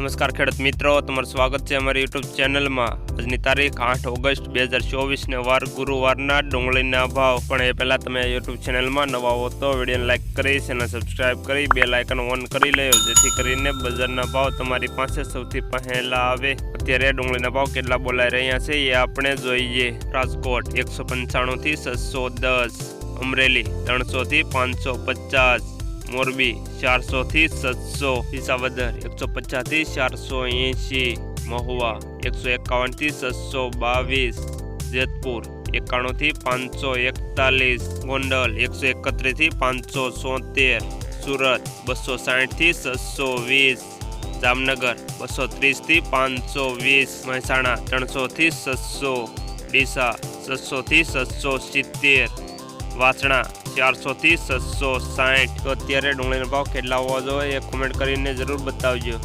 નમસ્કાર ખેડૂત મિત્રો, તમારું સ્વાગત છે અમારી યુટ્યુબ ચેનલમાં. આજની તારીખ આઠ ઓગસ્ટ બે હજાર ચોવીસને વાર ગુરુવારના ડુંગળીના ભાવ. પણ એ પહેલાં તમે યુટ્યુબ ચેનલમાં નવા હો તો વિડીયોને લાઇક કરી અને સબસ્ક્રાઇબ કરી, બે લાઇકન ઓન કરી લેજો, જેથી કરીને બજારના ભાવ તમારી પાસે સૌથી પહેલાં આવે. અત્યારે ડુંગળીના ભાવ કેટલા બોલાઈ રહ્યા છે એ આપણે જોઈએ. રાજકોટ એકસો પંચાણુંથી છસો દસ, અમરેલી ત્રણસોથી પાંચસો પચાસ મોરબી ચારસો થી સાતસો વિસાવદર એકસો પચાસથી ચારસો એંશી, મહુવા એકસો એકાવનથી સાતસો બાવીસ, જેતપુર એકાણું થી પાંચસો એકતાલીસ, ગોંડલ એકસો એકત્રીસથી પાંચસો સોતેર, સુરત બસો સાઠથી સાતસો વીસ, જામનગર બસો ત્રીસથી પાંચસો વીસ, મહેસાણા ત્રણસો થી સાતસો, ડીસા છસો થી સાતસો સિત્તેર, વાસણા ચારસો થી છસો સાઠ અત્યારે ડુંગળીનો ભાવ કેટલા હોવા જોઈએ એ કોમેન્ટ કરીને જરૂર બતાવજો.